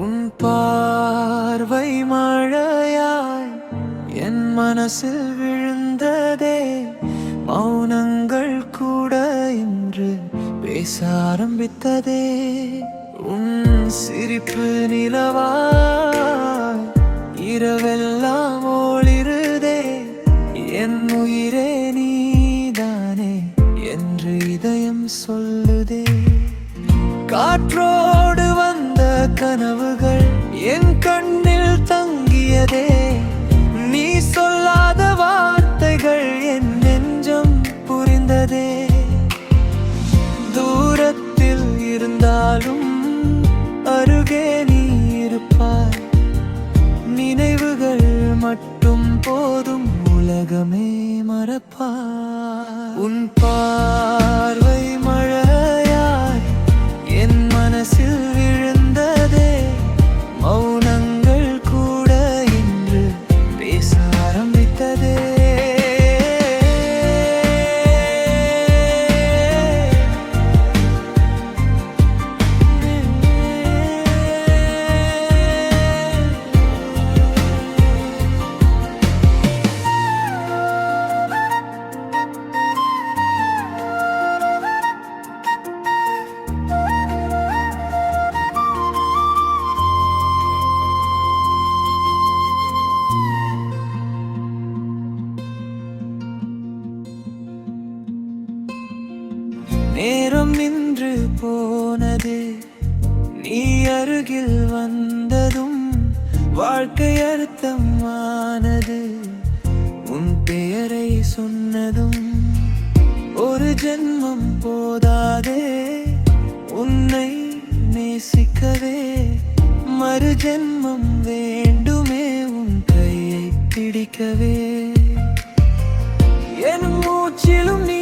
உன் பார்வை மழையாய் என் மனசில் விழுந்ததே. மௌனங்கள் கூட இன்று பேச ஆரம்பித்ததே. உன் சிரிப்பு நிலவாய் இரவெல்லாம் ஓளிருதே என் உயிரே நீதானே என்று இதயம் சொல்லுதே. காற்றோ தங்கியதே நீ சொல்லாத வார்த்தைகள் என் நெஞ்சம் புரிந்ததே. தூரத்தில் இருந்தாலும் அருகே நீ இருப்பாய். நினைவுகள் மட்டும் போதும் உலகமே மறப்பார் உன் பார்வை மழையாய் என் மனசில் விழுந்ததே நின்று போனது. நீ அருகில் வந்ததும் வாழ்க்கை அர்த்தமானது. உன் பெயரை சொன்னதும் ஒரு ஜென்மம் போதாதே. உன்னை நேசிக்கவே மறு ஜென்மம் வேண்டுமே. உன் கையை பிடிக்கவே. என் மூச்சிலும் நீ